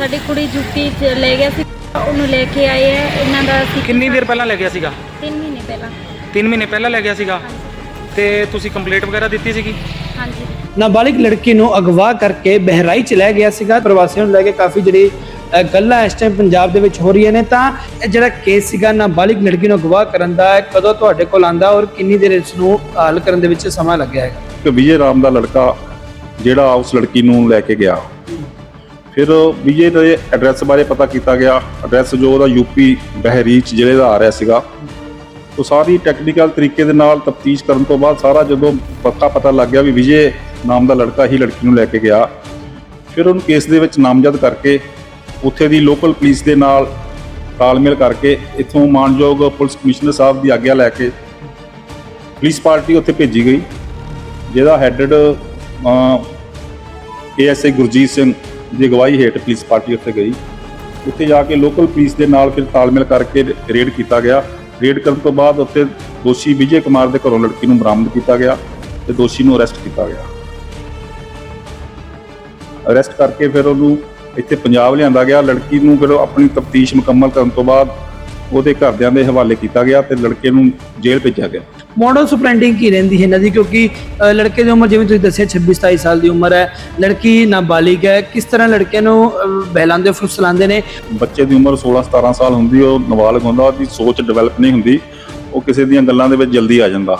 ਸਾਡੀ ਕੁੜੀ ਯੂਪੀ ਚ ਲੈ ਗਿਆ ਸੀ ਉਹਨੂੰ ਲੈ ਕੇ ਆਏ ਆ ਇਹਨਾਂ ਦਾ ਅਸੀਂ ਕਿੰਨੀ ਦੇਰ ਪਹਿਲਾਂ ਲੈ ਗਿਆ ਸੀਗਾ? 3 ਮਹੀਨੇ ਪਹਿਲਾਂ। 3 ਮਹੀਨੇ ਪਹਿਲਾਂ ਲੈ ਗਿਆ ਸੀਗਾ? ਤੇ ਤੁਸੀਂ ਕੰਪਲੇਂਟ ਵਗੈਰਾ ਦਿੱਤੀ ਸੀਗੀ? ਹਾਂਜੀ। ਨਾਬਾਲਿਗ ਲੜਕੀ ਨੂੰ ਅਗਵਾ ਕਰਕੇ ਬਹਿਰਾਈਚ ਲੈ ਗਿਆ ਸੀਗਾ। ਪ੍ਰਵਾਸੀਆਂ ਨੂੰ ਲੈ ਕੇ ਕਾਫੀ ਜਿਹੜੀ ਅ, ਗੱਲਾਂ ਇਸ ਟਾਈਮ ਪੰਜਾਬ ਦੇ ਵਿੱਚ ਹੋ ਰਹੀਆਂ ਨੇ। ਤਾਂ ਇਹ ਜਿਹੜਾ ਕੇਸ ਸੀਗਾ ਨਾਬਾਲਿਗ ਲੜਕੀ ਨੂੰ ਅਗਵਾ ਕਰਨ ਦਾ ਇਹ ਕਦੋਂ ਤੁਹਾਡੇ ਕੋਲ ਆਂਦਾ ਔਰ ਕਿੰਨੀ ਦੇਰ ਇਸ ਨੂੰ ਹੱਲ ਕਰਨ ਦੇ ਵਿੱਚ ਸਮਾਂ ਲੱਗਿਆ ਹੈਗਾ? ਕਿ ਵਿਜੇ ਰਾਮ ਦਾ ਲੜਕਾ ਜਿਹੜਾ ਉਸ ਲੜਕੀ ਨੂੰ ਲੈ ਕੇ ਗਿਆ ਫਿਰ ਵਿਜੇ ਦੇ ਐਡਰੈਸ ਬਾਰੇ ਪਤਾ ਕੀਤਾ ਗਿਆ। ਐਡਰੈਸ ਜੋ ਉਹਦਾ ਯੂਪੀ ਬਹਿਰੀਚ ਜ਼ਿਲ੍ਹੇ ਦਾ ਆ ਰਿਹਾ ਸੀਗਾ। ਉਹ ਸਾਰੀ ਟੈਕਨੀਕਲ ਤਰੀਕੇ ਦੇ ਨਾਲ ਤਫਤੀਸ਼ ਕਰਨ ਤੋਂ ਬਾਅਦ ਸਾਰਾ ਜਦੋਂ ਪੱਕਾ ਪਤਾ ਲੱਗ ਗਿਆ ਵੀ ਵਿਜੇ ਨਾਮ ਦਾ ਲੜਕਾ ਹੀ ਲੜਕੀ ਨੂੰ ਲੈ ਕੇ ਗਿਆ। ਫਿਰ ਉਹਨੂੰ ਕੇਸ ਦੇ ਵਿੱਚ ਨਾਮਜ਼ਦ ਕਰਕੇ ਉੱਥੇ ਦੀ ਲੋਕਲ ਪੁਲਿਸ ਦੇ ਨਾਲ ਤਾਲਮੇਲ ਕਰਕੇ ਇੱਥੋਂ ਮਾਨਯੋਗ ਪੁਲਿਸ ਕਮਿਸ਼ਨਰ ਸਾਹਿਬ ਦੀ ਆਗਿਆ ਲੈ ਕੇ ਪੁਲਿਸ ਪਾਰਟੀ ਉੱਥੇ ਭੇਜੀ ਗਈ। ਜਿਹਦਾ ਹੈਡਡ ਏਐਸਆਈ ਗੁਰਜੀਤ ਸਿੰਘ ਦੀ ਅਗਵਾਈ ਹੇਠ ਪੁਲਿਸ ਪਾਰਟੀ ਉੱਥੇ ਗਈ। ਉੱਥੇ ਜਾ ਕੇ ਲੋਕਲ ਪੁਲਿਸ ਦੇ ਨਾਲ ਫਿਰ ਤਾਲਮੇਲ ਕਰਕੇ ਰੇਡ ਕੀਤਾ ਗਿਆ। ਰੇਡ ਕਰਨ ਤੋਂ ਬਾਅਦ ਉੱਥੇ ਦੋਸ਼ੀ ਵਿਜੇ ਕੁਮਾਰ ਦੇ ਘਰੋਂ ਲੜਕੀ ਨੂੰ ਬਰਾਮਦ ਕੀਤਾ ਗਿਆ ਤੇ ਦੋਸ਼ੀ ਨੂੰ ਅਰੈਸਟ ਕੀਤਾ ਗਿਆ। ਅਰੈਸਟ ਕਰਕੇ ਫਿਰ ਉਹਨੂੰ ਇੱਥੇ ਪੰਜਾਬ ਲਿਆਂਦਾ ਗਿਆ। ਲੜਕੀ ਨੂੰ ਫਿਰ ਆਪਣੀ ਤਫਤੀਸ਼ ਮੁਕੰਮਲ ਕਰਨ ਤੋਂ ਬਾਅਦ ਉਹਦੇ ਘਰਦਿਆਂ ਦੇ ਹਵਾਲੇ ਕੀਤਾ ਗਿਆ ਤੇ ਲੜਕੇ ਨੂੰ ਜੇਲ੍ਹ ਭੇਜਿਆ ਗਿਆ। ਮਾਡਲ ਸਪਰੈਂਡਿੰਗ ਕੀ ਰਹਿੰਦੀ ਹੈ ਇਹਨਾਂ ਦੀ? ਕਿਉਂਕਿ ਲੜਕੇ ਦੀ ਉਮਰ ਜਿਵੇਂ ਤੁਸੀਂ ਦੱਸਿਆ 26 27 ਸਾਲ ਦੀ ਉਮਰ ਹੈ। ਲੜਕੀ ਨਾਬਾਲਿਗ ਹੈ। ਕਿਸ ਤਰ੍ਹਾਂ ਲੜਕਿਆਂ ਨੂੰ ਬਹਿਲਾਉਂਦੇ ਫੁਸਲਾਉਂਦੇ ਨੇ? ਬੱਚੇ ਦੀ ਉਮਰ 16 17 ਸਾਲ ਹੁੰਦੀ, ਉਹ ਨਾਬਾਲਗ ਹੁੰਦਾ, ਉਹਦੀ ਸੋਚ ਡਿਵੈਲਪ ਨਹੀਂ ਹੁੰਦੀ। ਉਹ ਕਿਸੇ ਦੀਆਂ ਗੱਲਾਂ ਦੇ ਵਿੱਚ ਜਲਦੀ ਆ ਜਾਂਦਾ।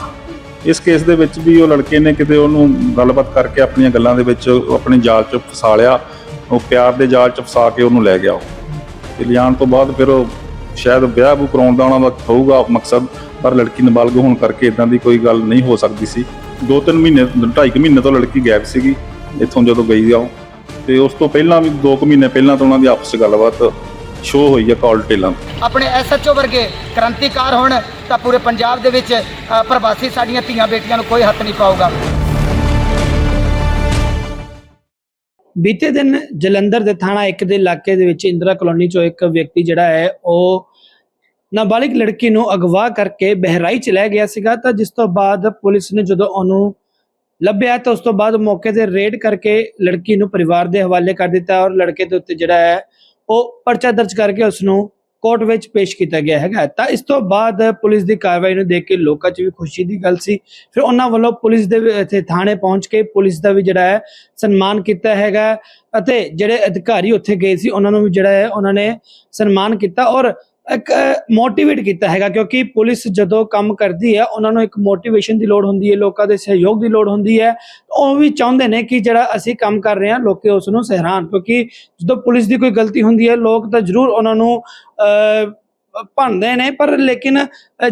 ਇਸ ਕੇਸ ਦੇ ਵਿੱਚ ਵੀ ਉਹ ਲੜਕੇ ਨੇ ਕਿਤੇ ਉਹਨੂੰ ਗੱਲਬਾਤ ਕਰਕੇ ਆਪਣੀਆਂ ਗੱਲਾਂ ਦੇ ਵਿੱਚ ਉਹ ਆਪਣੇ ਜਾਲ 'ਚ ਫਸਾ ਲਿਆ। ਉਹ ਪਿਆਰ ਦੇ ਜਾਲ 'ਚ ਫਸਾ ਕੇ ਉਹਨੂੰ ਲੈ ਗਿਆ ਉਹ। ਤੇ ਲਿਆਉਣ ਤੋਂ ਬਾਅਦ ਫਿਰ ਉਹ ਸ਼ਾਇਦ ਵਿਆਹ ਵੀ ਕਰਾਉਣ ਦਾ ਉਹਨਾਂ ਦਾ ਹੋਊਗਾ ਮਕਸਦ। ਪਰ ਲੜਕੀ ਨਾਬਾਲਗ ਹੋਣ ਕਰਕੇ ਇਦਾਂ ਦੀ ਕੋਈ ਗੱਲ ਨਹੀਂ ਹੋ ਸਕਦੀ ਸੀ। ਦੋ ਤਿੰਨ ਮਹੀਨੇ ਢਾਈ ਕੁ ਮਹੀਨੇ ਤੋਂ ਲੜਕੀ ਗਾਇਬ ਸੀਗੀ ਇੱਥੋਂ ਜਦੋਂ ਗਈ ਆ ਉਹ। ਤੇ ਉਸ ਤੋਂ ਪਹਿਲਾਂ ਵੀ ਦੋ ਕੁ ਮਹੀਨੇ ਪਹਿਲਾਂ ਤੋਂ ਉਹਨਾਂ ਦੀ ਆਪਸ 'ਚ ਗੱਲਬਾਤ ਸ਼ੋ ਹੋਈ ਆ ਕਾਲ ਟੇਲਾਂ। ਆਪਣੇ ਐਸਐਚਓ ਵਰਗੇ ਕ੍ਰਾਂਤੀਕਾਰ ਹੋਣ ਤਾਂ ਪੂਰੇ ਪੰਜਾਬ ਦੇ ਵਿੱਚ ਪ੍ਰਵਾਸੀ ਸਾਡੀਆਂ ਧੀਆਂ ਬੇਟੀਆਂ ਨੂੰ ਕੋਈ ਹੱਥ ਨਹੀਂ ਪਾਊਗਾ। ਬੀਤੇ ਦਿਨ ਜਲੰਧਰ ਦੇ ਥਾਣਾ 1 ਦੇ ਇਲਾਕੇ ਦੇ ਵਿੱਚ ਇੰਦਰਾ ਕਲੋਨੀ ਚੋਂ ਇੱਕ ਵਿਅਕਤੀ ਜਿਹੜਾ ਹੈ ਉਹ ਨਾਬਾਲਿਗ ਲੜਕੀ ਨੂੰ ਅਗਵਾ ਕਰਕੇ ਬਹਿਰਾਈਚ ਲੈ ਗਿਆ ਸੀਗਾ, ਤਾਂ ਜਿਸ ਤੋਂ ਬਾਅਦ ਪੁਲਿਸ ਨੇ ਜਦੋਂ ਉਹਨੂੰ ਲੱਭਿਆ, ਤਾਂ ਉਸ ਤੋਂ ਬਾਅਦ ਮੌਕੇ ਤੇ ਰੇਡ ਕਰਕੇ ਲੜਕੀ ਨੂੰ ਪਰਿਵਾਰ ਦੇ ਹਵਾਲੇ ਕਰ ਦਿੱਤਾ ਔਰ ਲੜਕੇ ਦੇ ਉੱਤੇ ਜਿਹੜਾ ਹੈ, ਉਹ ਪਰਚਾ ਦਰਜ ਕਰਕੇ ਉਸ ਨੂੰ ਕੋਰਟ ਵਿੱਚ ਪੇਸ਼ ਕੀਤਾ ਗਿਆ ਹੈਗਾ। ਤਾਂ ਇਸ ਤੋਂ ਬਾਅਦ ਪੁਲਿਸ ਦੀ ਕਾਰਵਾਈ ਨੂੰ ਦੇਖ ਕੇ ਲੋਕਾਂ 'ਚ ਵੀ ਖੁਸ਼ੀ ਦੀ ਗੱਲ ਸੀ। ਫਿਰ ਉਹਨਾਂ ਵੱਲੋਂ ਪੁਲਿਸ ਦੇ ਇੱਥੇ ਥਾਣੇ ਪਹੁੰਚ ਕੇ ਪੁਲਿਸ ਦਾ ਵੀ ਜਿਹੜਾ ਹੈ, ਸਨਮਾਨ ਕੀਤਾ ਹੈਗਾ। ਅਤੇ ਜਿਹੜੇ ਅਧਿਕਾਰੀ ਉੱਥੇ ਗਏ ਸੀ, ਉਹਨਾਂ ਨੂੰ ਵੀ ਜਿਹੜਾ ਹੈ, ਉਹਨਾਂ ਨੇ ਸਨਮਾਨ ਕੀਤਾ ਔਰ ਇੱਕ ਮੋਟੀਵੇਟ ਕੀਤਾ ਹੈਗਾ ਕਿਉਂਕਿ ਪੁਲਿਸ ਜਦੋਂ ਕੰਮ ਕਰਦੀ ਹੈ, ਉਹਨਾਂ ਨੂੰ ਇੱਕ ਮੋਟੀਵੇਸ਼ਨ ਦੀ ਲੋੜ ਹੁੰਦੀ ਹੈ, ਲੋਕਾਂ ਦੇ ਸਹਿਯੋਗ ਦੀ ਲੋੜ ਹੁੰਦੀ ਹੈ। ਉਹ ਵੀ ਚਾਹੁੰਦੇ ਨੇ ਕਿ ਜਿਹੜਾ ਅਸੀਂ ਕੰਮ ਕਰ ਰਹੇ ਹਾਂ, ਲੋਕੇ ਉਸ ਨੂੰ ਸਹਿਰਾਨ ਕਿਉਂਕਿ ਜਦੋਂ ਪੁਲਿਸ ਦੀ ਕੋਈ ਗਲਤੀ ਹੁੰਦੀ ਹੈ, ਲੋਕ ਤਾਂ ਜ਼ਰੂਰ ਉਹਨਾਂ ਨੂੰ ਅਹ, ਭੰਨਦੇ ਨੇ ਪਰ ਲੇਕਿਨ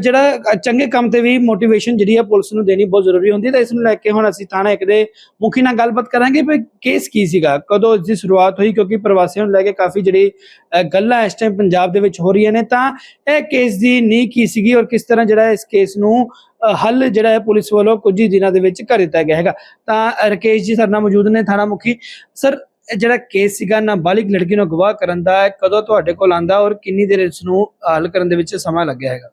ਜਿਹੜਾ ਚੰਗੇ ਕੰਮ ਤੇ ਵੀ ਮੋਟੀਵੇਸ਼ਨ ਜਿਹੜੀ ਆ ਪੁਲਿਸ ਨੂੰ ਦੇਣੀ ਬਹੁਤ ਜ਼ਰੂਰੀ ਹੁੰਦੀ ਹੈ ਤਾਂ ਇਸ ਨੂੰ ਲੈ ਕੇ ਹੁਣ ਅਸੀਂ ਥਾਣਾ ਇੱਕ ਦੇ ਮੁਖੀ ਨਾਲ ਗੱਲਬਾਤ ਕਰਾਂਗੇ ਵੀ ਕੇਸ ਕੀ ਸੀਗਾ ਕਦੋਂ ਇਸ ਦੀ ਸ਼ੁਰੂਆਤ ਹੋਈ ਕਿਉਂਕਿ ਪ੍ਰਵਾਸੀਆਂ ਨੂੰ ਲੈ ਕੇ ਕਾਫੀ ਜਿਹੜੀ ਗੱਲਾਂ ਇਸ ਟਾਈਮ ਪੰਜਾਬ ਦੇ ਵਿੱਚ ਹੋ ਰਹੀਆਂ ਨੇ ਤਾਂ ਇਹ ਕੇਸ ਦੀ ਨੀਂਹ ਕੀ ਸੀਗੀ ਔਰ ਕਿਸ ਤਰ੍ਹਾਂ ਜਿਹੜਾ ਇਸ ਕੇਸ ਨੂੰ ਹੱਲ ਜਿਹੜਾ ਹੈ ਪੁਲਿਸ ਵੱਲੋਂ ਕੁਝ ਹੀ ਦਿਨਾਂ ਦੇ ਵਿੱਚ ਕਰ ਦਿੱਤਾ ਗਿਆ ਹੈਗਾ। ਤਾਂ ਅਹ, ਰਕੇਸ਼ ਜੀ ਸਾਡੇ ਨਾਲ ਮੌਜੂਦ ਨੇ ਥਾਣਾ ਮੁਖੀ। ਸਰ ਇਹ ਜਿਹੜਾ ਕੇਸ ਸੀਗਾ ਨਾਬਾਲਿਗ ਲੜਕੀ ਨੂੰ ਗਵਾਹ ਕਰਨ ਦਾ ਕਦੋਂ ਤੁਹਾਡੇ ਕੋਲ ਆਂਦਾ ਔਰ ਕਿੰਨੀ ਦੇਰ ਇਸ ਨੂੰ ਹੱਲ ਕਰਨ ਦੇ ਵਿੱਚ ਸਮਾਂ ਲੱਗਿਆ ਹੈਗਾ?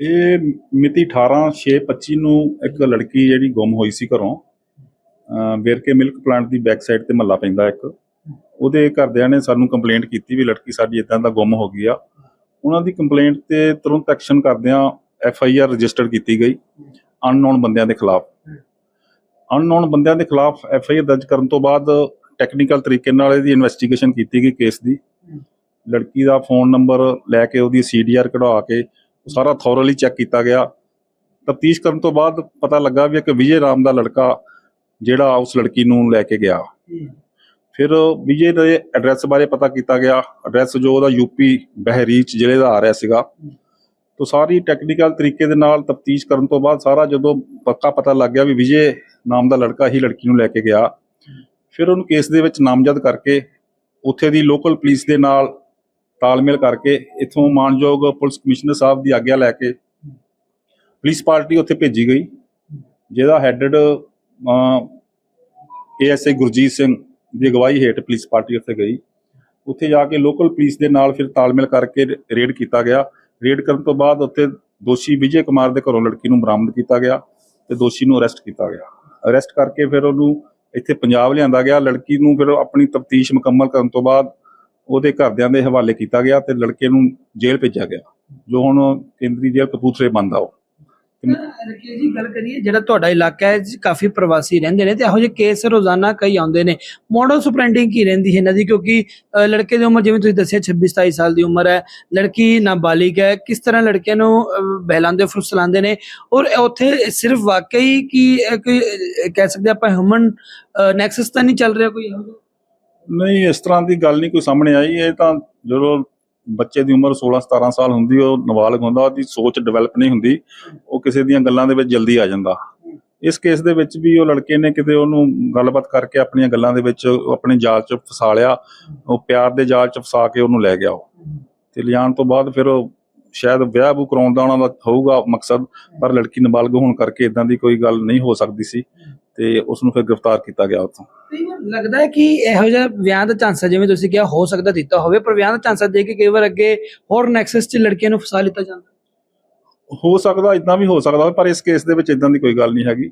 ਇਹ ਮਿਤੀ 18/6/25 ਨੂੰ ਇੱਕ ਲੜਕੀ ਜਿਹੜੀ ਗੁੰਮ ਹੋਈ ਸੀ ਘਰੋਂ ਵੇਰਕੇ ਮਿਲਕ ਪਲਾਂਟ ਦੀ ਬੈਕ ਸਾਈਡ ਤੇ ਮੱਲਾ ਪੈਂਦਾ ਇੱਕ। ਉਹਦੇ ਘਰਦਿਆਂ ਨੇ ਸਾਨੂੰ ਕੰਪਲੇਂਟ ਕੀਤੀ ਵੀ ਲੜਕੀ ਸਾਡੀ ਇਦਾਂ ਦਾ ਗੁੰਮ ਹੋ ਗਈ ਆ। ਉਹਨਾਂ ਦੀ ਕੰਪਲੇਂਟ ਤੇ ਤੁਰੰਤ ਐਕਸ਼ਨ ਕਰਦਿਆਂ ਐਫ ਆਈ ਆਰ ਰਜਿਸਟਰ ਕੀਤੀ ਗਈ ਅਨਨੋਨ ਬੰਦਿਆਂ ਦੇ ਖਿਲਾਫ। ਅਨਨੋਨ ਬੰਦਿਆਂ ਦੇ ਖਿਲਾਫ ਐਫ ਆਈ ਆਰ ਦਰਜ ਕਰਨ ਤੋਂ ਬਾਅਦ ਟੈਕਨੀਕਲ ਤਰੀਕੇ ਨਾਲ ਇਹਦੀ ਇਨਵੈਸਟੀਗੇਸ਼ਨ ਕੀਤੀ ਗਈ ਕੇਸ ਦੀ। ਲੜਕੀ ਦਾ ਫੋਨ ਨੰਬਰ ਲੈ ਕੇ ਉਹਦੀ ਸੀਡੀਆਰ ਕਢਵਾ ਕੇ ਸਾਰਾ ਥੋਰਲੀ ਚੈੱਕ ਕੀਤਾ ਗਿਆ। ਤਫਤੀਸ਼ ਕਰਨ ਤੋਂ ਬਾਅਦ ਪਤਾ ਲੱਗਾ ਵੀ ਇੱਕ ਵਿਜੇ ਰਾਮ ਦਾ ਲੜਕਾ ਜਿਹੜਾ ਉਸ ਲੜਕੀ ਨੂੰ ਲੈ ਕੇ ਗਿਆ। ਫਿਰ ਵਿਜੇ ਦੇ ਐਡਰੈਸ ਬਾਰੇ ਪਤਾ ਕੀਤਾ ਗਿਆ। ਐਡਰੈਸ ਜੋ ਉਹਦਾ ਯੂਪੀ ਬਹਿਰੀਚ ਜ਼ਿਲ੍ਹੇ ਦਾ ਆ ਰਿਹਾ ਸੀਗਾ। ਤੋਂ ਸਾਰੀ ਟੈਕਨੀਕਲ ਤਰੀਕੇ ਦੇ ਨਾਲ ਤਫਤੀਸ਼ ਕਰਨ ਤੋਂ ਬਾਅਦ ਸਾਰਾ ਜਦੋਂ ਪੱਕਾ ਪਤਾ ਲੱਗ ਗਿਆ ਵੀ ਵਿਜੇ ਨਾਮ ਦਾ ਲੜਕਾ ਹੀ ਲੜਕੀ ਨੂੰ ਲੈ ਕੇ ਗਿਆ। ਫਿਰ ਉਹਨੂੰ ਕੇਸ ਦੇ ਵਿੱਚ ਨਾਮਜ਼ਦ ਕਰਕੇ ਉੱਥੇ ਦੀ ਲੋਕਲ ਪੁਲਿਸ ਦੇ ਨਾਲ ਤਾਲਮੇਲ ਕਰਕੇ ਇੱਥੋਂ ਮਾਨਯੋਗ ਪੁਲਿਸ ਕਮਿਸ਼ਨਰ ਸਾਹਿਬ ਦੀ ਆਗਿਆ ਲੈ ਕੇ ਪੁਲਿਸ ਪਾਰਟੀ ਉੱਥੇ ਭੇਜੀ ਗਈ, ਜਿਹਦਾ ਹੈਡਡ ਏਐਸਆਈ ਗੁਰਜੀਤ ਸਿੰਘ ਦੀ ਅਗਵਾਈ ਹੇਠ ਪੁਲਿਸ ਪਾਰਟੀ ਉੱਥੇ ਗਈ। ਉੱਥੇ ਜਾ ਕੇ ਲੋਕਲ ਪੁਲਿਸ ਦੇ ਨਾਲ ਫਿਰ ਤਾਲਮੇਲ ਕਰਕੇ ਰੇਡ ਕੀਤਾ ਗਿਆ। ਰੇਡ ਕਰਨ ਤੋਂ ਬਾਅਦ ਉੱਥੇ ਦੋਸ਼ੀ ਵਿਜੇ ਕੁਮਾਰ ਦੇ ਘਰੋਂ ਲੜਕੀ ਨੂੰ ਬਰਾਮਦ ਕੀਤਾ ਗਿਆ ਤੇ ਦੋਸ਼ੀ ਨੂੰ ਅਰੈਸਟ ਕੀਤਾ ਗਿਆ। ਅਰੈਸਟ ਕਰਕੇ ਫਿਰ ਉਹਨੂੰ ਇੱਥੇ ਪੰਜਾਬ ਲਿਆਂਦਾ ਗਿਆ, ਲੜਕੀ ਨੂੰ ਫਿਰ ਆਪਣੀ ਤਫਤੀਸ਼ ਮੁਕੰਮਲ ਕਰਨ ਤੋਂ ਬਾਅਦ ਉਹਦੇ ਘਰਦਿਆਂ ਦੇ ਹਵਾਲੇ ਕੀਤਾ ਗਿਆ ਤੇ ਲੜਕੇ ਨੂੰ ਜੇਲ੍ਹ ਭੇਜਿਆ ਗਿਆ, ਜੋ ਹੁਣ ਕੇਂਦਰੀ ਜੇਲ੍ਹ ਕਪੂਰਥਲੇ ਬੰਦ ਆ ਉਹ। ਰਕੇਸ਼ ਜੀ ਗੱਲ ਕਰੀਏ ਜਿਹੜਾ ਤੁਹਾਡਾ ਇਲਾਕਾ ਹੈ ਜੀ ਕਾਫੀ ਪ੍ਰਵਾਸੀ ਰਹਿੰਦੇ ਨੇ ਤੇ ਇਹੋ ਜਿਹੇ ਕੇਸ ਰੋਜ਼ਾਨਾ ਕਈ ਆਉਂਦੇ ਨੇ। ਮੋਡਲ ਸੁਪਰੈਂਡਿੰਗ ਕੀ ਰਹਿੰਦੀ ਹੈ ਇਹਨਾਂ ਦੀ? ਕਿਉਂਕਿ ਅ, ਲੜਕੇ ਦੀ ਉਮਰ ਜਿਵੇਂ ਤੁਸੀਂ ਦੱਸਿਆ 26 27 ਸਾਲ ਦੀ ਉਮਰ ਹੈ। ਲੜਕੀ ਨਾਬਾਲਿਗ ਹੈ। ਕਿਸ ਤਰ੍ਹਾਂ ਲੜਕਿਆਂ ਨੂੰ ਬਹਿਲਾਉਂਦੇ ਫੁਸਲਾਉਂਦੇ ਨੇ? ਔਰ ਉੱਥੇ ਸਿਰਫ ਵਾਕਈ ਕੀ ਅ, ਕੋਈ ਅ, ਕਹਿ ਸਕਦੇ ਆਪਾਂ ਹਿਊਮਨ ਨੈਕਸਸ ਤਾਂ ਨਹੀਂ ਚੱਲ ਰਿਹਾ ਕੋਈ ਇਹੋ ਜਿਹਾ? ਨਹੀਂ ਇਸ ਤਰ੍ਹਾਂ ਦੀ ਗੱਲ ਨਹੀਂ ਕੋਈ ਸਾਹਮਣੇ ਆਈ। ਇਹ ਤਾਂ ਜਦੋਂ ਬੱਚੇ ਦੀ ਉਮਰ 16 17 ਸਾਲ ਹੁੰਦੀ, ਉਹ ਨਾਬਾਲਗ ਹੁੰਦਾ, ਉਹਦੀ ਸੋਚ ਡਿਵੈਲਪ ਨਹੀਂ ਹੁੰਦੀ, ਉਹ ਕਿਸੇ ਦੀਆਂ ਗੱਲਾਂ ਦੇ ਵਿੱਚ ਜਲਦੀ ਆ ਜਾਂਦਾ। ਇਸ ਕੇਸ ਦੇ ਵਿੱਚ ਵੀ ਉਹ ਲੜਕੇ ਨੇ ਕਿਤੇ ਉਹਨੂੰ ਗੱਲਬਾਤ ਕਰਕੇ ਆਪਣੀਆਂ ਗੱਲਾਂ ਦੇ ਵਿੱਚ ਉਹ ਆਪਣੇ ਜਾਲ 'ਚ ਫਸਾ ਲਿਆ, ਉਹ ਪਿਆਰ ਦੇ ਜਾਲ 'ਚ ਫਸਾ ਕੇ ਉਹਨੂੰ ਲੈ ਗਿਆ ਉਹ। ਤੇ ਲਿਜਾਣ ਤੋਂ ਬਾਅਦ ਫਿਰ ਉਹ ਸ਼ਾਇਦ ਵਿਆਹ ਬੂ ਕਰਾਉਣ ਦਾ ਉਹਨਾਂ ਦਾ ਹੋਊਗਾ ਮਕਸਦ, ਪਰ ਲੜਕੀ ਨਾਬਾਲਗ ਹੋਣ ਕਰਕੇ ਇਦਾਂ ਦੀ ਕੋਈ ਗੱਲ ਨਹੀਂ ਹੋ ਸਕਦੀ ਸੀ। ਤੇ ਉਸ ਨੂੰ ਫਿਰ ਗ੍ਰਿਫਤਾਰ ਕੀਤਾ ਗਿਆ ਉੱਥੋਂ। ਲੱਗਦਾ ਹੈ ਕਿ ਇਹੋ ਜਿਹਾ ਵਿਆਹ ਦਾ ਚਾਂਸਾ ਜਿਵੇਂ ਤੁਸੀਂ ਕਿਹਾ ਹੋ ਸਕਦਾ ਦਿੱਤਾ ਹੋਵੇ ਪਰ ਵਿਆਹ ਦਾ ਚਾਂਸਾ ਦੇ ਕੇ ਕਈ ਵਾਰ ਅੱਗੇ ਹੋਰ ਨੈਕਸਸ 'ਚ ਲੜਕੀਆਂ ਨੂੰ ਫਸਾ ਲਿੱਤਾ ਜਾਂਦਾ। ਹੋ ਸਕਦਾ ਇਦਾਂ ਵੀ ਹੋ ਸਕਦਾ ਪਰ ਇਸ ਕੇਸ ਦੇ ਵਿੱਚ ਇਦਾਂ ਦੀ ਕੋਈ ਗੱਲ ਨਹੀਂ ਹੈਗੀ।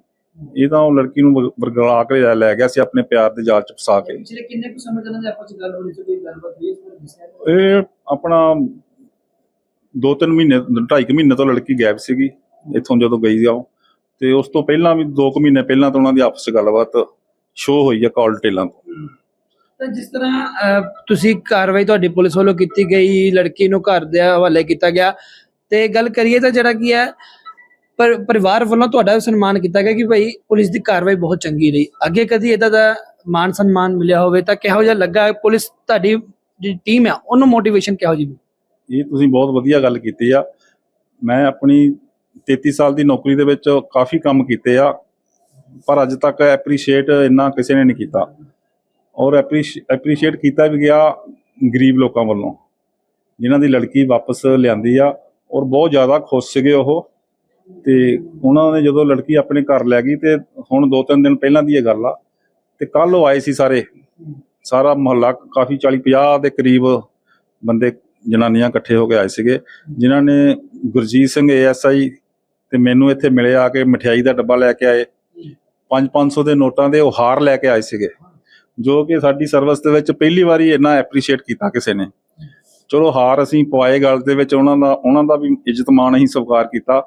ਇਹ ਤਾਂ ਉਹ ਲੜਕੀ ਨੂੰ ਵਰ- ਵਰਗਲਾ ਕੇ ਲੈ- ਗਿਆ ਸੀ ਆਪਣੇ ਪਿਆਰ ਦੇ ਜਾਲ 'ਚ ਫਸਾ ਕੇ। ਪਿਛਲੇ ਕਿੰਨੇ ਕੁ ਸਮੇਂ ਤੋਂ ਇਹਨਾਂ ਦੇ ਆਪਸ ਵਿੱਚ ਗੱਲ ਹੋ ਰਹੀ ਸੀ ਕੋਈ ਗੱਲਬਾਤ ਹੋਈ ਇਸ ਬਾਰੇ ਦੱਸਿਆ ਇਹ ਆਪਣਾ ਦੋ ਤਿੰਨ ਮਹੀਨੇ ਢਾਈ ਕੁ ਮਹੀਨੇ ਤੋਂ ਲੜਕੀ ਗਾਇਬ ਸੀਗੀ ਇੱਥੋਂ ਜਦੋਂ ਗਈ ਆ ਉਹ। ਤੇ ਉਸ ਤੋਂ ਪਹਿਲਾਂ ਵੀ ਦੋ ਕੁ ਮਹੀਨੇ ਪਹਿਲਾਂ ਤੋਂ ਉਹਨਾਂ ਦੀ ਆਪਸ 'ਚ ਗੱਲਬਾਤ ਸ਼ੋ ਹੋਈ ਆ ਕਾਲ ਟੇਲਾਂ ਤੋਂ। ਤਾਂ ਜਿਸ ਤਰ੍ਹਾਂ ਤੁਸੀਂ ਕਾਰਵਾਈ ਤੁਹਾਡੀ ਪੁਲਿਸ ਵੱਲੋਂ ਕੀਤੀ ਗਈ ਲੜਕੀ ਨੂੰ ਘਰ ਦੇ ਹਵਾਲੇ ਕੀਤਾ ਗਿਆ ਤੇ ਗੱਲ ਕਰੀਏ ਤਾਂ ਜਿਹੜਾ ਕੀ ਹੈ ਪਰ ਪਰਿਵਾਰ ਵੱਲੋਂ ਤੁਹਾਡਾ ਸਨਮਾਨ ਕੀਤਾ ਗਿਆ ਕਿ ਭਾਈ ਪੁਲਿਸ ਦੀ ਕਾਰਵਾਈ ਬਹੁਤ ਚੰਗੀ ਰਹੀ। ਅੱਗੇ ਕਦੀ ਇਦਾਂ ਦਾ ਮਾਨ ਸਨਮਾਨ ਮਿਲਿਆ ਹੋਵੇ ਤਾਂ ਕਿਹੋ ਜਿਹਾ ਲੱਗਾ? ਪੁਲਿਸ ਤੁਹਾਡੀ ਜਿਹੜੀ ਟੀਮ ਹੈ ਉਹਨੂੰ ਮੋਟੀਵੇਸ਼ਨ ਕਿਹੋ ਜਿਹੀ ਇਹ ਤੁਸੀਂ ਬਹੁਤ ਵਧੀਆ ਗੱਲ ਕੀਤੀ ਆ। ਮੈਂ ਆਪਣੀ 33 ਸਾਲ ਦੀ ਨੌਕਰੀ ਦੇ ਵਿੱਚ ਕਾਫੀ ਕੰਮ ਕੀਤੇ ਆ, ਪਰ ਅੱਜ ਤੱਕ ਐਪਰੀਸ਼ੀਏਟ ਇੰਨਾ ਕਿਸੇ ਨੇ ਨਹੀਂ ਕੀਤਾ। ਔਰ ਐਪਰੀਸ਼ੀਏਟ ਕੀਤਾ ਵੀ ਗਿਆ ਗਰੀਬ ਲੋਕਾਂ ਵੱਲੋਂ, ਜਿਨ੍ਹਾਂ ਦੀ ਲੜਕੀ ਵਾਪਸ ਲਿਆਂਦੀ ਆ, ਔਰ ਬਹੁਤ ਜ਼ਿਆਦਾ ਖੁਸ਼ ਸੀਗੇ ਉਹ। ਤੇ ਉਹਨਾਂ ਨੇ ਜਦੋਂ ਲੜਕੀ ਆਪਣੇ ਘਰ ਲੈ ਗਈ ਤੇ ਹੁਣ ਦੋ ਤਿੰਨ ਦਿਨ ਪਹਿਲਾਂ ਦੀ ਇਹ ਗੱਲ ਆ, ਤੇ ਕੱਲ ਉਹ ਆਏ ਸੀ ਸਾਰੇ। ਸਾਰਾ ਮੁਹੱਲਾ ਕਾਫੀ 40 50 ਦੇ ਕਰੀਬ ਬੰਦੇ ਜਨਾਨੀਆਂ ਇਕੱਠੇ ਹੋ ਕੇ ਆਏ ਸੀਗੇ, ਜਿਨ੍ਹਾਂ ਨੇ ਗੁਰਜੀਤ ਸਿੰਘ ਏਐਸਆਈ ਤੇ ਮੈਨੂੰ ਇੱਥੇ ਮਿਲੇ ਆ ਕੇ ਮਠਿਆਈ ਦਾ ਡੱਬਾ ਲੈ ਕੇ ਆਏ। 5-500 ਦੇ ਨੋਟਾਂ ਦੇ ਉਹ ਹਾਰ ਲੈ ਕੇ ਆਏ ਸੀਗੇ। ਜੋ ਕਿ ਸਾਡੀ ਸਰਵਿਸ ਦੇ ਵਿੱਚ ਪਹਿਲੀ ਵਾਰੀ ਇੰਨਾ ਐਪਰੀਸ਼ੀਏਟ ਕੀਤਾ ਕਿਸੇ ਨੇ। ਚਲੋ ਹਾਰ ਅਸੀਂ ਪਵਾਏ ਗੱਲ ਦੇ ਵਿੱਚ ਉਹਨਾਂ ਦਾ ਉਹਨਾਂ ਦਾ ਵੀ ਇੱਜ਼ਤ ਮਾਣ ਅਸੀਂ ਸਵਾਰ ਕੀਤਾ।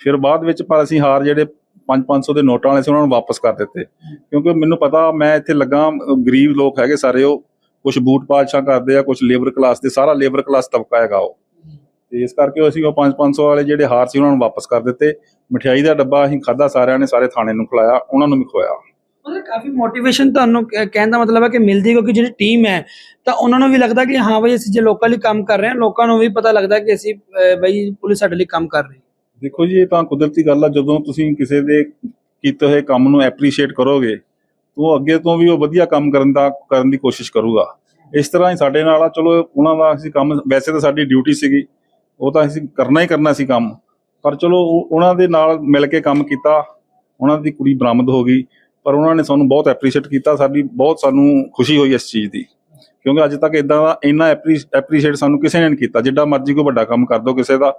ਫਿਰ ਬਾਅਦ ਵਿੱਚ ਪਰ ਅਸੀਂ ਹਾਰ ਜਿਹੜੇ 5-500 ਦੇ ਨੋਟਾਂ ਵਾਲੇ ਸੀ ਉਹਨਾਂ ਨੂੰ ਵਾਪਸ ਕਰ ਦਿੱਤੇ। ਕਿਉਂਕਿ ਮੈਨੂੰ ਪਤਾ ਮੈਂ ਇੱਥੇ ਲੱਗਾ ਗਰੀਬ ਲੋਕ ਹੈਗੇ ਸਾਰੇ ਉਹ ਕੁਝ ਬੂਟ ਪਾਲਸ਼ਾਂ ਕਰਦੇ ਆ ਕੁਝ ਲੇਬਰ ਕਲਾਸ ਦੇ ਸਾਰਾ ਲੇਬਰ ਕਲਾਸ ਤਬਕਾ ਹੈਗਾ ਉਹ। ਤੇ ਇਸ ਕਰਕੇ ਅਸੀਂ ਉਹ 5-500 ਵਾਲੇ ਜਿਹੜੇ ਹਾਰ ਸੀ ਉਹਨਾਂ ਨੂੰ ਵਾਪਸ ਕਰ ਦਿੱਤੇ। ਮਠਿਆਈ ਦਾ ਡੱਬਾ ਅਸੀਂ ਖਾਦਾ ਸਾਰਿਆਂ ਨੇ ਸਾਰੇ ਥਾਣੇ ਨੂੰ ਖਿਲਾਇਆ ਉਹਨਾਂ ਨੂੰ ਵੀ ਖਵਾਇਆ। ਮਤਲਬ ਕਾਫੀ ਮੋਟੀਵੇਸ਼ਨ ਤੁਹਾਨੂੰ ਕਹਿ- ਕਹਿਣ ਦਾ ਮਤਲਬ ਹੈ ਕਿ ਮਿਲਦੀ ਕਿਉਂਕਿ ਜਿਹੜੀ ਟੀਮ ਹੈ ਤਾਂ ਉਹਨਾਂ ਨੂੰ ਵੀ ਲੱਗਦਾ ਕਿ ਹਾਂ ਬਈ ਅਸੀਂ ਜੇ ਲੋਕਾਂ ਲਈ ਕੰਮ ਕਰ ਰਹੇ ਹਾਂ ਲੋਕਾਂ ਨੂੰ ਵੀ ਪਤਾ ਲੱਗਦਾ ਕਿ ਅਸੀਂ ਬਈ ਪੁਲਿਸ ਸਾਡੇ ਲਈ ਕੰਮ ਕਰ ਰਹੀ ਹੈ। ਦੇਖੋ ਜੀ ਇਹ ਤਾਂ ਕੁਦਰਤੀ ਗੱਲ ਆ ਜਦੋਂ ਤੁਸੀਂ ਕਿਸੇ ਦੇ ਕੀਤੇ ਹੋਏ ਕੰਮ ਨੂੰ ਐਪਰੀਸ਼ੀਏਟ ਕਰੋਗੇ ਤਾਂ ਉਹ ਅੱਗੇ ਤੋਂ ਵੀ ਉਹ ਵਧੀਆ ਕੰਮ ਕਰਨ ਦਾ ਕਰਨ ਦੀ ਕੋਸ਼ਿਸ਼ ਕਰੂਗਾ। ਇਸ ਤਰ੍ਹਾਂ ਹੀ ਸਾਡੇ ਨਾਲ ਆ ਚਲੋ ਉਹਨਾਂ ਦਾ ਅਸੀਂ ਕੰਮ ਵੈਸੇ ਤਾਂ ਸਾਡੀ ਡਿਊਟੀ ਸੀਗੀ ਉਹ ਤਾਂ ਅਸੀਂ ਕਰਨਾ ਹੀ ਕਰਨਾ ਸੀ ਕੰਮ। ਪਰ ਚਲੋ ਉਹ- ਉਹਨਾਂ ਦੇ ਨਾਲ ਮਿਲ ਕੇ ਕੰਮ ਕੀਤਾ। ਉਹਨਾਂ ਦੀ ਕੁੜੀ ਬਰਾਮਦ ਹੋ ਗਈ। ਪਰ ਉਹਨਾਂ ਨੇ ਸਾਨੂੰ ਬਹੁਤ ਐਪਰੀਸ਼ੀਏਟ ਕੀਤਾ। ਸਾਡੀ, ਬਹੁਤ ਸਾਨੂੰ ਖੁਸ਼ੀ ਹੋਈ ਇਸ ਚੀਜ਼ ਦੀ। ਕਿਉਂਕਿ ਅੱਜ ਤੱਕ ਇਦਾਂ ਦਾ ਇੰਨਾ ਐਪਰੀਸ਼ੀਏਟ ਸਾਨੂੰ ਕਿਸੇ ਨੇ ਨਹੀਂ ਕੀਤਾ। ਜਿੱਡਾ ਮਰਜ਼ੀ ਕੋਈ ਵੱਡਾ ਕੰਮ ਕਰ ਦੋ ਕਿਸੇ ਦਾ।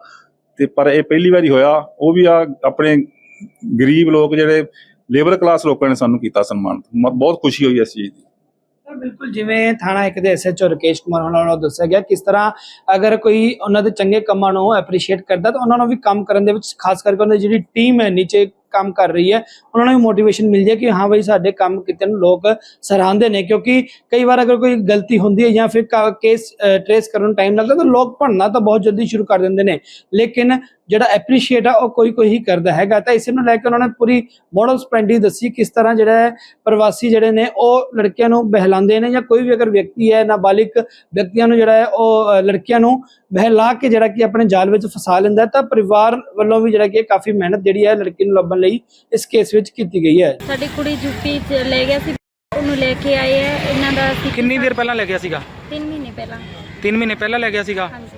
ਤੇ ਪਰ ਇਹ ਪਹਿਲੀ ਵਾਰੀ ਹੋਇਆ। ਉਹ ਵੀ ਆ ਆਪਣੇ ਗਰੀਬ ਲੋਕ ਜਿਹੜੇ ਲੇਬਰ ਕਲਾਸ ਲੋਕਾਂ ਨੇ ਸਾਨੂੰ ਕੀਤਾ ਸਨਮਾਨ ਬਹੁਤ ਖੁਸ਼ੀ ਹੋਈ ਇਸ ਚੀਜ਼ ਦੀ। ਬਿਲਕੁਲ ਜਿਵੇਂ ਥਾਣਾ ਇੱਕ ਦੇ ਐਸਐਚਓ ਰਕੇਸ਼ ਕੁਮਾਰ ਉਹਨਾਂ ਨੂੰ ਦੱਸਿਆ ਗਿਆ ਕਿਸ ਤਰ੍ਹਾਂ ਅਗਰ ਕੋਈ ਉਹਨਾਂ ਦੇ ਚੰਗੇ ਕੰਮਾਂ ਨੂੰ ਐਪਰੀਸ਼ੀਏਟ ਕਰਦਾ ਤਾਂ ਉਹਨਾਂ ਨੂੰ ਵੀ ਕੰਮ ਕਰਨ ਦੇ ਵਿੱਚ ਖਾਸ ਕਰਕੇ ਉਹਨਾਂ ਦੀ ਜਿਹੜੀ ਟੀਮ ਹੈ, ਨੀਚੇ ਕੰਮ ਕਰ ਰਹੀ ਹੈ, ਉਹਨਾਂ ਨੂੰ ਵੀ ਮੋਟੀਵੇਸ਼ਨ ਮਿਲਦੀ ਹੈ ਕਿ ਹਾਂ ਬਈ ਸਾਡੇ ਕੰਮ ਕੀਤੇ ਨੂੰ ਲੋਕ ਸਰਾਹੁੰਦੇ ਨੇ ਕਿਉਂਕਿ ਕਈ ਵਾਰ ਅਗਰ ਕੋਈ ਗਲਤੀ ਹੁੰਦੀ ਹੈ ਜਾਂ ਫਿਰ ਕੇਸ ਟ੍ਰੇਸ ਕਰਨ ਨੂੰ ਟਾਈਮ ਲੱਗਦਾ ਤਾਂ ਲੋਕ ਭੰਨਣਾ ਤਾਂ ਬਹੁਤ ਜਲਦੀ ਸ਼ੁਰੂ ਕਰ ਦਿੰਦੇ ਨੇ। ਲੇਕਿਨ ਜਿਹੜਾ ਐਪਰੀਸ਼ੀਏਟ ਆ ਉਹ ਕੋਈ ਕੋਈ ਹੀ ਕਰਦਾ ਹੈਗਾ। ਤਾਂ ਇਸੇ ਨੂੰ ਲੈ ਕੇ ਉਹਨਾਂ ਨੇ ਪੂਰੀ ਮੋਡਲ ਸਪੈਂਡੀ ਦੱਸੀ ਕਿਸ ਤਰ੍ਹਾਂ ਜਿਹੜਾ ਹੈ ਪ੍ਰਵਾਸੀ ਜਿਹੜੇ ਨੇ ਉਹ ਲੜਕੀਆਂ ਨੂੰ ਬਹਿਲਾਉਂਦੇ ਨੇ ਜਾਂ ਕੋਈ ਵੀ ਅਗਰ ਵਿਅਕਤੀ ਹੈ ਨਾਬਾਲਿਗ ਵਿਅਕਤੀਆਂ ਨੂੰ ਜਿਹੜਾ ਹੈ ਉਹ ਲੜਕੀਆਂ ਨੂੰ ਬਹਿਲਾ ਕੇ ਜਿਹੜਾ ਕਿ ਆਪਣੇ ਜਾਲ ਵਿੱਚ ਫਸਾ ਲੈਂਦਾ ਹੈ ਤਾਂ ਪਰਿਵਾਰ ਵੱਲੋਂ ਵੀ ਜਿਹੜਾ ਕਿ ਕਾਫੀ ਮਿਹਨਤ ਜਿਹੜੀ ਹੈ ਲੜਕੀ ਨੂੰ ਲੱਭਣ ਲਈ ਇਸ ਕੇਸ ਵਿੱਚ ਕੀਤੀ ਗਈ ਹੈ। ਸਾਡੀ ਕੁੜੀ ਯੂਪੀ ਚ ਲੈ ਗਿਆ ਸੀ ਉਹਨੂੰ ਲੈ ਕੇ ਆਏ ਆ ਇਹਨਾਂ ਦਾ ਕਿੰਨੀ ਦੇਰ ਪਹਿਲਾਂ ਲੈ ਗਿਆ ਸੀਗਾ? 3 ਮਹੀਨੇ ਪਹਿਲਾਂ। 3 ਮਹੀਨੇ ਪਹਿਲਾਂ ਲੈ ਗਿਆ ਸੀਗਾ? ਹਾਂਜੀ।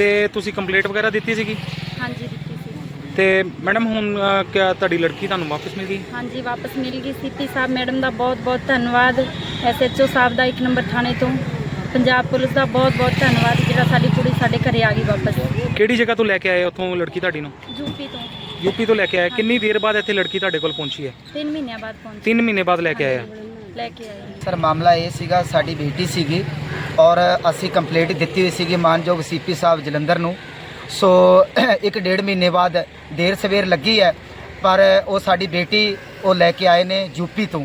ਤੇ ਤੁਸੀਂ ਕੰਪਲੀਟ ਵਗੈਰਾ ਦਿੱਤੀ ਸੀਗੀ? ਹਾਂਜੀ ਦਿੱਤੀ ਸੀ। ਤੇ ਮੈਡਮ ਹੁਣ ਕਿਆ ਤੁਹਾਡੀ ਲੜਕੀ ਤੁਹਾਨੂੰ ਵਾਪਸ ਮਿਲ ਗਈ? ਹਾਂਜੀ ਵਾਪਸ ਮਿਲ ਗਈ ਸੀਪੀ ਸਾਹਿਬ ਮੈਡਮ ਦਾ ਬਹੁਤ ਬਹੁਤ ਧੰਨਵਾਦ ਐਸਐਚਓ ਸਾਹਿਬ ਦਾ ਇੱਕ ਨੰਬਰ ਥਾਣੇ ਤੋਂ। ਪੰਜਾਬ ਪੁਲਿਸ ਦਾ ਬਹੁਤ ਬਹੁਤ ਧੰਨਵਾਦ ਜਿਹੜਾ ਸਾਡੀ ਕੁੜੀ ਸਾਡੇ ਘਰੇ ਆ ਗਈ ਵਾਪਸ। ਕਿਹੜੀ ਜਗ੍ਹਾ ਤੋਂ ਲੈ ਕੇ ਆਏ ਉੱਥੋਂ ਲੜਕੀ ਤੁਹਾਡੀ ਨੂੰ? ਯੂਪੀ ਤੋਂ। ਯੂਪੀ ਤੋਂ ਲੈ ਕੇ ਆਏ। ਕਿੰਨੀ ਦੇਰ ਬਾਅਦ ਇੱਥੇ ਲੜਕੀ ਤੁਹਾਡੇ ਕੋਲ ਪਹੁੰਚੀ ਹੈ? 3 ਮਹੀਨਿਆਂ ਬਾਅਦ ਪਹੁੰਚੀ। 3 ਮਹੀਨੇ ਬਾਅਦ ਲੈ ਕੇ ਆਏ ਆ। ਲੈ ਕੇ ਆਏ ਸਰ ਮਾਮਲਾ ਇਹ ਸੀਗਾ ਸਾਡੀ ਬੇਟੀ ਸੀਗੀ। ਔਰ ਅਸੀਂ ਕੰਪਲੇਂਟ ਦਿੱਤੀ ਹੋਈ ਸੀਗੀ ਮਾਨਯੋਗ ਸੀਪੀ ਸਾਹਿਬ ਜਲੰਧਰ ਨੂੰ। ਸੋ ਇੱਕ ਡੇਢ ਮਹੀਨੇ ਬਾਅਦ ਦੇਰ ਸਵੇਰ ਲੱਗੀ ਹੈ, ਪਰ ਉਹ ਸਾਡੀ ਬੇਟੀ ਉਹ ਲੈ ਕੇ ਆਏ ਨੇ ਯੂਪੀ ਤੋਂ।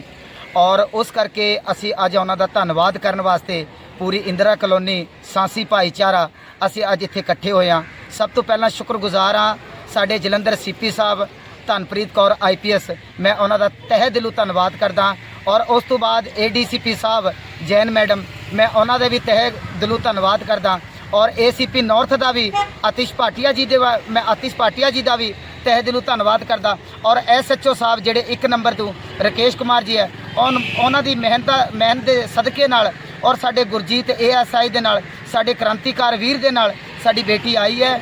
ਔਰ ਉਸ ਕਰਕੇ ਅਸੀਂ ਅੱਜ ਉਹਨਾਂ ਦਾ ਧੰਨਵਾਦ ਕਰਨ ਵਾਸਤੇ ਪੂਰੀ ਇੰਦਰਾ ਕਲੋਨੀ, ਸਾਂਸੀ ਭਾਈਚਾਰਾ ਅਸੀਂ ਅੱਜ ਇੱਥੇ ਇਕੱਠੇ ਹੋਏ ਹਾਂ। ਸਭ ਤੋਂ ਪਹਿਲਾਂ ਸ਼ੁਕਰਗੁਜ਼ਾਰ ਹਾਂ ਸਾਡੇ ਜਲੰਧਰ ਸੀਪੀ ਸਾਹਿਬ ਧਨਪ੍ਰੀਤ ਕੌਰ ਆਈਪੀਐਸ ਮੈਂ ਉਹਨਾਂ ਦਾ ਤਹਿ ਦਿਲੋਂ ਧੰਨਵਾਦ ਕਰਦਾ ਔਰ ਉਸ ਤੋਂ ਬਾਅਦ ਏਡੀਸੀਪੀ ਸਾਹਿਬ ਜੈਨ ਮੈਡਮ ਮੈਂ ਉਹਨਾਂ ਦੇ ਵੀ ਤਹਿ ਦਿਲੋਂ ਧੰਨਵਾਦ ਕਰਦਾ। ਔਰ ਏਸੀਪੀ ਨਾਰਥ ਦਾ ਵੀ ਆਤਿਸ਼ ਭਾਟੀਆ ਜੀ ਦੇ ਵਾ- ਮੈਂ ਆਤਿਸ਼ ਭਾਟੀਆ ਜੀ ਦਾ ਵੀ ਤਹਿ ਦਿਲੋਂ ਧੰਨਵਾਦ ਕਰਦਾ। ਔਰ ਐਸਐਚਓ ਸਾਹਿਬ ਜਿਹੜੇ ਇੱਕ ਨੰਬਰ ਤੋਂ ਰਕੇਸ਼ ਕੁਮਾਰ ਜੀ ਹੈ ਉਨ- ਉਹਨਾਂ ਦੀ ਮਿਹਨਤ ਮਿਹਨਤ ਦੇ ਸਦਕੇ ਨਾਲ ਔਰ ਸਾਡੇ ਗੁਰਜੀਤ ਏਐਸਆਈ ਦੇ ਨਾਲ, ਸਾਡੇ ਕ੍ਰਾਂਤੀਕਾਰ ਵੀਰ ਦੇ ਨਾਲ ਸਾਡੀ ਬੇਟੀ ਆਈ ਹੈ।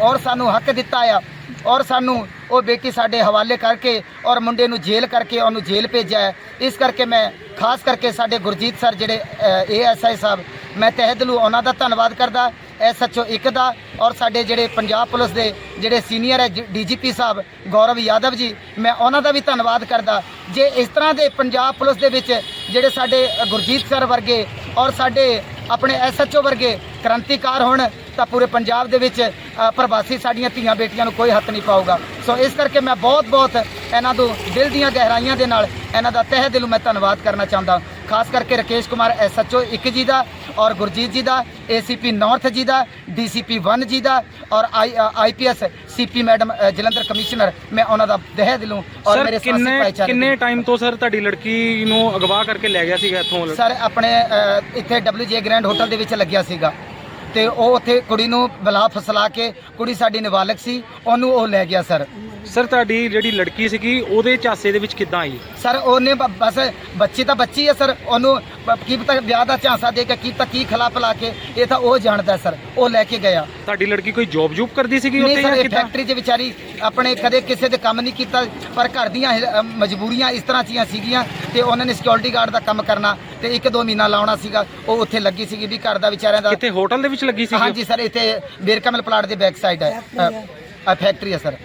ਔਰ ਸਾਨੂੰ ਹੱਕ ਦਿੱਤਾ ਆ ਔਰ ਸਾਨੂੰ ਉਹ ਬੇਟੀ ਸਾਡੇ ਹਵਾਲੇ ਕਰਕੇ ਔਰ ਮੁੰਡੇ ਨੂੰ ਜੇਲ੍ਹ ਕਰਕੇ ਉਹਨੂੰ ਜੇਲ੍ਹ ਭੇਜਿਆ ਹੈ। ਇਸ ਕਰਕੇ ਮੈਂ ਖਾਸ ਕਰਕੇ ਸਾਡੇ ਗੁਰਜੀਤ ਸਰ ਜਿਹੜੇ ਏਐਸਆਈ ਸਾਹਿਬ, ਮੈਂ ਤਹਿ ਦਿਲੋਂ ਉਹਨਾਂ ਦਾ ਧੰਨਵਾਦ ਕਰਦਾ ਐਸਐਚਓ ਇੱਕ ਦਾ ਔਰ ਸਾਡੇ ਜਿਹੜੇ ਪੰਜਾਬ ਪੁਲਿਸ ਦੇ ਜਿਹੜੇ ਸੀਨੀਅਰ ਹੈ ਡੀਜੀਪੀ ਸਾਹਿਬ, ਗੌਰਵ ਯਾਦਵ ਜੀ, ਮੈਂ ਉਹਨਾਂ ਦਾ ਵੀ ਧੰਨਵਾਦ ਕਰਦਾ। ਜੇ ਇਸ ਤਰ੍ਹਾਂ ਦੇ ਪੰਜਾਬ ਪੁਲਿਸ ਦੇ ਵਿੱਚ ਜਿਹੜੇ ਸਾਡੇ ਗੁਰਜੀਤ ਸਰ ਵਰਗੇ ਔਰ ਸਾਡੇ ਆਪਣੇ ਐਸਐਚਓ ਵਰਗੇ ਕ੍ਰਾਂਤੀਕਾਰ ਹੋਣ ਤਾਂ ਪੂਰੇ ਪੰਜਾਬ ਦੇ ਵਿੱਚ ਪ੍ਰਵਾਸੀ ਸਾਡੀਆਂ ਧੀਆਂ ਬੇਟੀਆਂ ਨੂੰ ਕੋਈ ਹੱਥ ਨਹੀਂ ਪਾਊਗਾ। ਸੋ ਇਸ ਕਰਕੇ ਮੈਂ ਬਹੁਤ ਬਹੁਤ ਇਹਨਾਂ ਤੋਂ ਦਿਲ ਦੀਆਂ ਗਹਿਰਾਈਆਂ ਦੇ ਨਾਲ ਇਹਨਾਂ ਦਾ ਤਹਿ ਦਿਲੋਂ ਮੈਂ ਧੰਨਵਾਦ ਕਰਨਾ ਚਾਹੁੰਦਾ ਖਾਸ ਕਰਕੇ ਰਕੇਸ਼ ਕੁਮਾਰ ਐਸਐਚਓ ਇੱਕ ਜੀ ਦਾ ਔਰ ਗੁਰਜੀਤ ਜੀ ਦਾ ਏਸੀਪੀ ਨਾਰਥ ਜੀ ਦਾ ਡੀਸੀਪੀ 1 ਜੀ ਦਾ ਔਰ IPS CP madam Jalandhar commissioner ਮੈਂ ਉਹਨਾਂ ਦਾ ਤਹਿ ਦਿਲੋਂ ਔਰ ਮੇਰੇ ਸਾਥੀ ਭਾਈਚਾਰੇ ਕਿੰਨੇ ਟਾਈਮ ਤੋਂ ਸਰ ਤੁਹਾਡੀ ਲੜਕੀ ਨੂੰ ਅਗਵਾ ਕਰਕੇ ਲੈ ਗਿਆ ਸੀਗਾ ਇੱਥੋਂ? ਸਰ ਆਪਣੇ ਇੱਥੇ WJ ਗ੍ਰੈਂਡ ਹੋਟਲ ਦੇ ਵਿੱਚ ਲੱਗਿਆ ਸੀਗਾ। ਤੇ ਉਹ ਉੱਥੇ ਕੁੜੀ ਨੂੰ ਬਲਾ ਫਸਲਾ ਕੇ ਕੁੜੀ ਸਾਡੀ ਨਾਬਾਲਗ ਸੀ, ਉਹਨੂੰ ਉਹ ਲੈ ਗਿਆ ਸਰ। ਸਰ ਤੁਹਾਡੀ ਜਿਹੜੀ ਲੜਕੀ ਸੀਗੀ ਉਹਦੇ ਝਾਂਸੇ ਦੇ ਵਿੱਚ ਕਿੱਦਾਂ ਆਈ? ਸਰ ਉਹਨੇ ਬ- ਬਸ ਬੱਚੀ ਤਾਂ ਬੱਚੀ ਹੈ ਸਰ। ਉਹਨੂੰ ਬ- ਕੀ ਪਤਾ ਵਿਆਹ ਦਾ ਝਾਂਸਾ ਦੇ ਕੇ ਕੀ ਪਤਾ ਕੀ ਖਿਲਾ ਪਿਲਾ ਕੇ ਇਹ ਤਾਂ ਉਹ ਜਾਣਦਾ ਸਰ। ਉਹ ਲੈ ਕੇ ਗਿਆ। ਤੁਹਾਡੀ ਲੜਕੀ ਕੋਈ ਜੌਬ ਜੂਬ ਕਰਦੀ ਸੀਗੀ ਨਹੀਂ ਉੱਥੇ ਸਰ ਜਾਂ ਇਹ ਕਿੱਦਾਂ? ਫੈਕਟਰੀ 'ਚ ਵਿਚਾਰੀ ਆਪਣੇ ਕਦੇ ਕਿਸੇ ਦੇ ਕੰਮ ਨਹੀਂ ਕੀਤਾ ਪਰ ਘਰ ਦੀਆਂ ਇਹ, ਅ, ਮਜਬੂਰੀਆਂ ਇਸ ਤਰ੍ਹਾਂ ਦੀਆਂ ਸੀਗੀਆਂ ਤੇ ਉਹਨਾਂ ਨੇ ਸਿਕਿਉਰਿਟੀ ਗਾਰਡ ਦਾ ਕੰਮ ਕਰਨਾ ਤੇ ਇੱਕ ਦੋ ਮਹੀਨਾ ਲਾਉਣਾ ਸੀਗਾ ਉਹ ਉੱਥੇ ਲੱਗੀ ਸੀਗੀ ਵੀ ਘਰ ਦਾ ਵਿਚਾਰਿਆਂ ਦਾ ਕਿੱਥੇ ਹੋਟਲ ਦੇ ਵਿੱਚ ਲੱਗੀ ਸੀਗੀ? ਹਾਂਜੀ ਸਰ ਇੱਥੇ ਬੇਰਕਮਲ ਪਲਾਟ ਦੇ ਬੈਕ ਸਾਈਡ ਹੈ। ਅ, ਅ, ਫੈਕਟਰੀ ਹੈ ਸਰ।